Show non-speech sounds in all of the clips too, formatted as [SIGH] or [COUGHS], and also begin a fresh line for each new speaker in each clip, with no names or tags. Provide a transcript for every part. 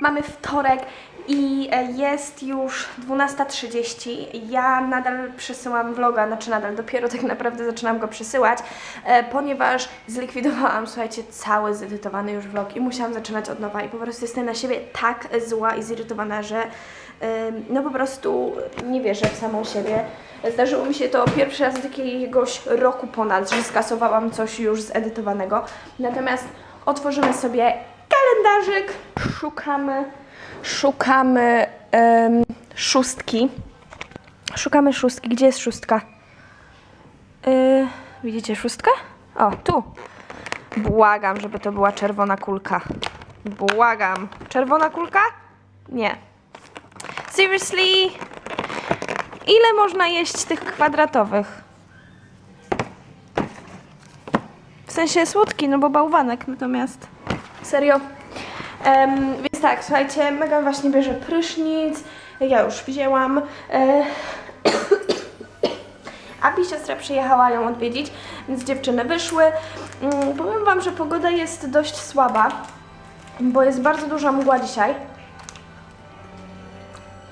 Mamy wtorek i e, jest już 12.30. Ja nadal przesyłam vloga, znaczy nadal dopiero tak naprawdę zaczynam go przesyłać, e, ponieważ zlikwidowałam, słuchajcie, cały zedytowany już vlog i musiałam zaczynać od nowa i po prostu jestem na siebie tak zła i zirytowana, że no po prostu nie wierzę w samą siebie. Zdarzyło mi się to pierwszy raz od jakiegoś roku ponad, że skasowałam coś już zedytowanego. Natomiast otworzymy sobie kalendarzyk, szukamy, szukamy em, szóstki. Szukamy szóstki. Gdzie jest szóstka? Yy, widzicie szóstkę? O, tu. Błagam, żeby to była czerwona kulka. Błagam. Czerwona kulka? Nie. Seriously? Ile można jeść tych kwadratowych? W sensie słodki, no bo bałwanek natomiast. Serio. Em, tak, słuchajcie, Megan właśnie bierze prysznic. Ja już wzięłam. E, [COUGHS] Abi siostra przyjechała ją odwiedzić, więc dziewczyny wyszły. Mm, powiem Wam, że pogoda jest dość słaba, bo jest bardzo duża mgła dzisiaj.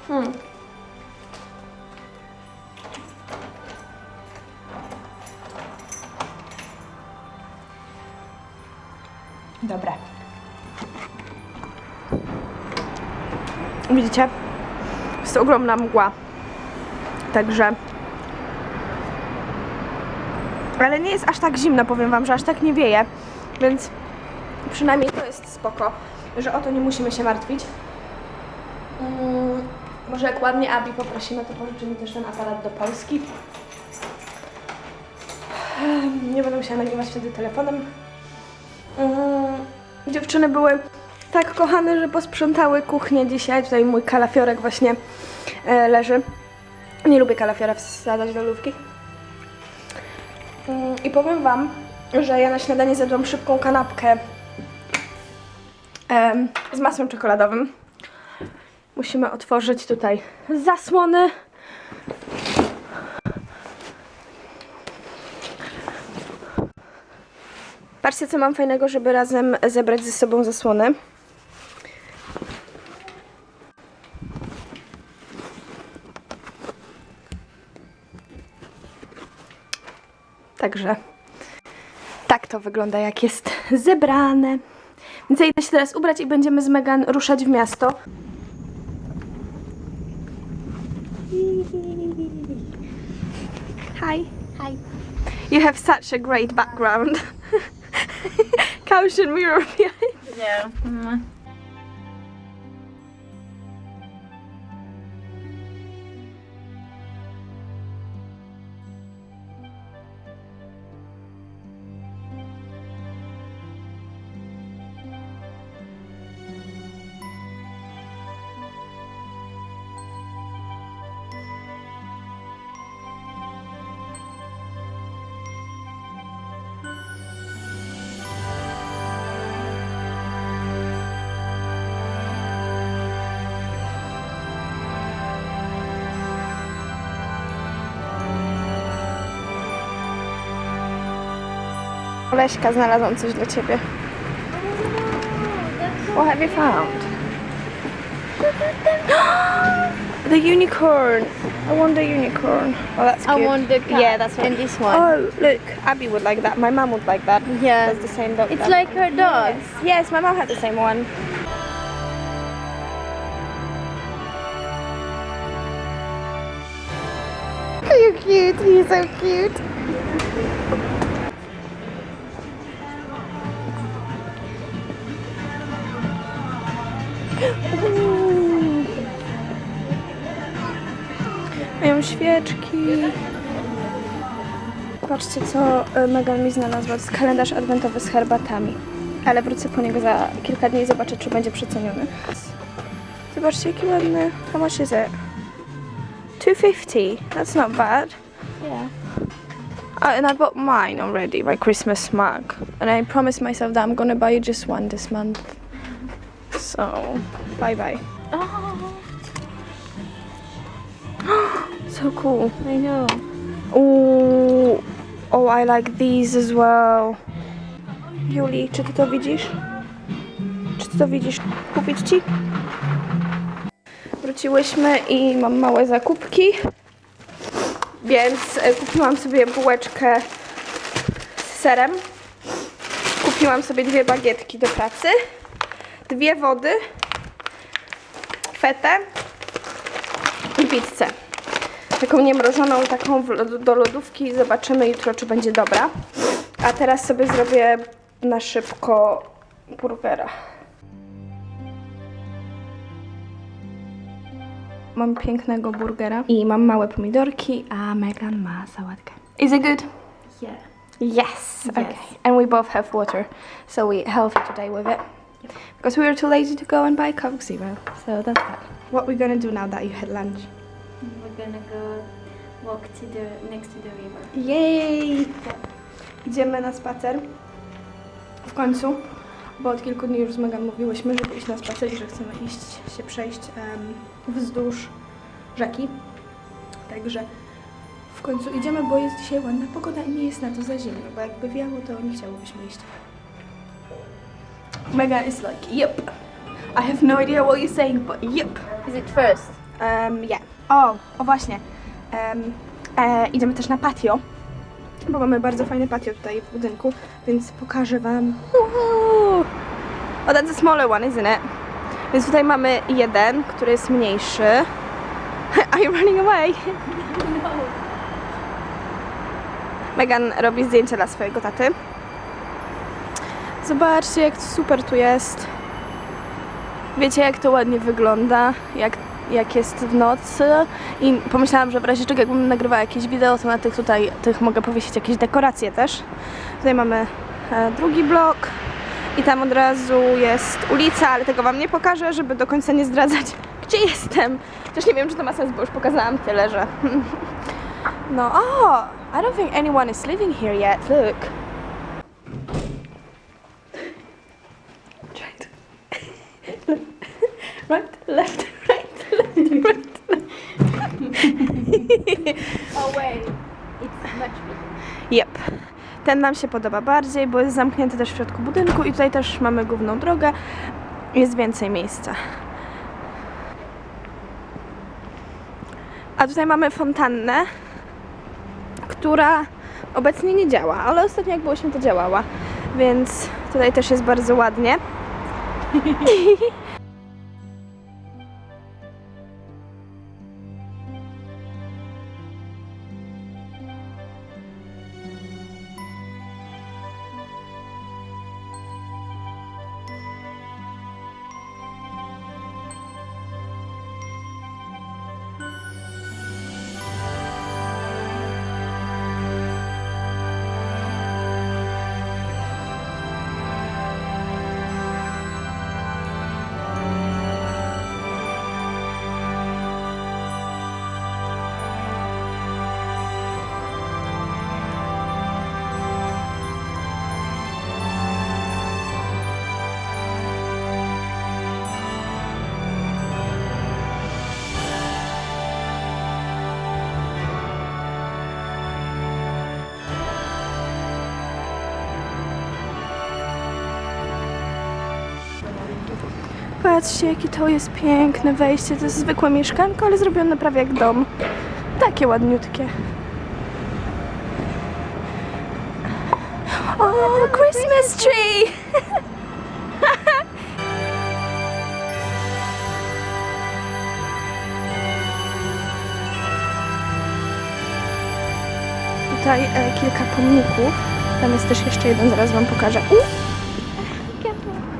Hmm. Widzicie? Jest ogromna mgła. Także. Ale nie jest aż tak zimno, powiem Wam, że aż tak nie wieje. Więc przynajmniej to jest spoko, że o to nie musimy się martwić. Mm, może jak ładnie Abi poprosimy, to pożyczy mi też ten aparat do Polski. Em, Nie będę musiała nagrywać wtedy telefonem. Mm, Dziewczyny były tak kochane, że posprzątały kuchnię dzisiaj. Tutaj mój kalafiorek właśnie e, leży. Nie lubię kalafiora wsadzać do lówki. Mm, I powiem Wam, że ja na śniadanie zjadłam szybką kanapkę em, z masłem czekoladowym. Musimy otworzyć tutaj zasłony. Patrzcie, co mam fajnego, żeby razem zebrać ze sobą zasłony. Także tak to wygląda, jak jest zebrane. Więc ja idę się teraz ubrać i będziemy z Megan ruszać w miasto. Hi.
Hi.
You have such a great background. Caution mirror behind.
Yeah.
Oleśka, znalazłam coś dla ciebie. What have you found? [GASPS] the unicorn. I want the unicorn. Oh, that's
I
cute.
want the cat.
Yeah, that's one.
and this one.
Oh, look, Abby would like that. My mom would like that.
Yeah.
That's the same dog.
It's like her dogs.
Yes, my mom had the same one. [LAUGHS] Are you cute? He's so cute. Mają świeczki. Patrzcie, co e, Megan mi znalazła. To jest kalendarz adwentowy z herbatami. Ale wrócę po niego za kilka dni i zobaczę, czy będzie przeceniony. Zobaczcie, jaki ładny. How much is it? 250. That's not bad.
Yeah.
Oh, and I bought mine already, my Christmas mug. And I promised myself that I'm gonna buy you just one this month. So, bye bye.
Oh.
so cool.
I know.
Ooh. Oh, I like these as well. Juli, czy ty to widzisz? Czy ty to widzisz? Kupić ci? Wróciłyśmy i mam małe zakupki. Więc e, kupiłam sobie bułeczkę z serem. Kupiłam sobie dwie bagietki do pracy. Dwie wody. Fetę. I pizzę taką niemrożoną, taką do lodówki. Zobaczymy jutro, czy będzie dobra. A teraz sobie zrobię na szybko burgera. Mam pięknego burgera i mam małe pomidorki, a Megan ma sałatkę. Is it good?
Yeah.
Yes. Okay. And we both have water, so we healthy today with it. Because we were too lazy to go and buy Coke Zero. So that's that. What we gonna do now that you had lunch?
We're gonna go walk to the next to the river.
Jej! Idziemy na spacer. W końcu, bo od kilku dni już z Megan mówiłyśmy, żeby iść na spacer i że chcemy iść, się przejść em, wzdłuż rzeki. Także w końcu idziemy, bo jest dzisiaj ładna pogoda i nie jest na to za zimno, bo jakby wiało, to nie chciałobyśmy iść. Megan is like, yep. I have no idea what you're saying, but yep.
Is it first?
Um, yeah. O, o właśnie. Um, e, idziemy też na patio, bo mamy bardzo fajne patio tutaj w budynku, więc pokażę Wam. Uhu! Oh, that's a smaller one, isn't it? Więc tutaj mamy jeden, który jest mniejszy. [LAUGHS] Are you running away? [LAUGHS]
No.
Megan robi zdjęcia dla swojego taty. Zobaczcie, jak super tu jest. Wiecie, jak to ładnie wygląda, jak, jak jest w nocy. I pomyślałam, że w razie czego, jakbym nagrywała jakieś wideo, to na tych tutaj tych mogę powiesić jakieś dekoracje też. Tutaj mamy e, drugi blok. I tam od razu jest ulica, ale tego Wam nie pokażę, żeby do końca nie zdradzać, [LAUGHS] gdzie jestem. Też nie wiem, czy to ma sens, bo już pokazałam tyle, że... [LAUGHS] No, oh, I don't think anyone is living here yet. Look. Right, left, right, left, right. [LAUGHS]
Oh wait. It's much bigger.
Yep. Ten nam się podoba bardziej, bo jest zamknięty też w środku budynku i tutaj też mamy główną drogę. Jest więcej miejsca. A tutaj mamy fontannę, która obecnie nie działa, ale ostatnio jak byłyśmy to działała, więc tutaj też jest bardzo ładnie. [LAUGHS] Patrzcie, jakie to jest piękne wejście. To jest zwykłe mieszkanko, ale zrobione prawie jak dom. Takie ładniutkie. O, Christmas tree! [LAUGHS] Tutaj e, kilka pomników. Tam jest też jeszcze jeden, zaraz wam pokażę.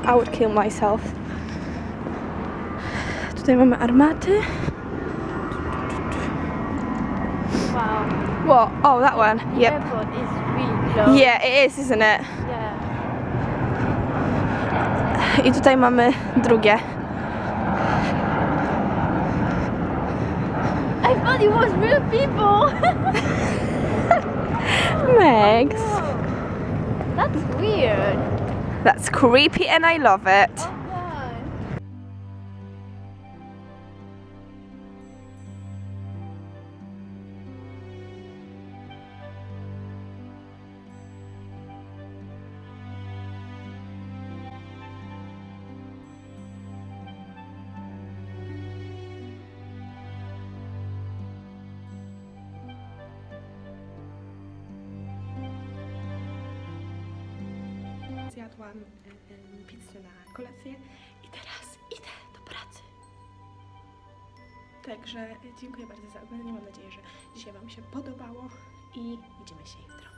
I would kill myself. Tutaj mamy armaty.
Wow.
Whoa, oh, that one.
The
Yep.
airport is really close.
Yeah, it is, isn't it?
Yeah.
I tutaj mamy drugie.
I thought it was real people. [LAUGHS]
Megs.
Oh, that's weird.
That's creepy and I love it. Zjadłam y, y, pizzę na kolację i teraz idę do pracy. Także dziękuję bardzo za oglądanie. Mam nadzieję, że dzisiaj Wam się podobało i widzimy się jutro.